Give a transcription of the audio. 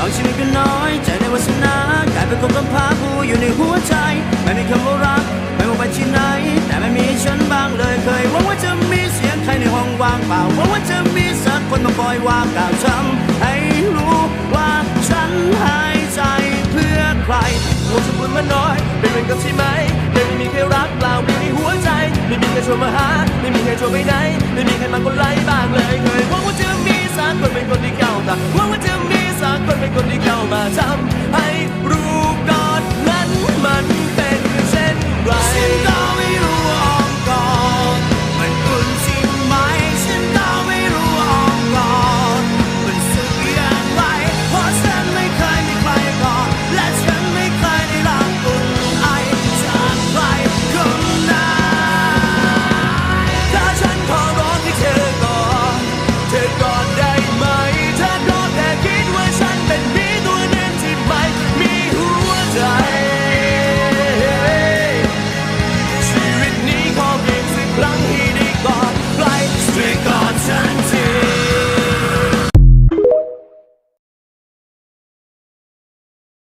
บางชีวิตก็น้อย ใจในวาสนากลายเป็นคนกำพร้าผู้อยู่ในหัวใจ ไม่มีคำว่ารัก ไม่ว่าไปที่ไหน แต่ไม่มีฉันบ้างเลยเคยหวังว่าจะมีเสียงใครในห้องว่างเปล่าหวังว่าจะมีสักคนมาคอยว่ากล่าวช้ำให้รู้ว่าฉันหายใจเพื่อใครลงสมุนมาน้อย เป็นเรื่องกับใช่ไหมไม่มีใครรักเปล่าไม่มีหัวใจ ไม่มีใครชวนมาหา ไม่มีใครชวนไปไหน ไม่มีใครมากดไลค์บ้างเลยเคยหวังว่าจะมีสักคนเป็นคนที่เข้าแตาหวังว่าจะ คนที่ blanchi.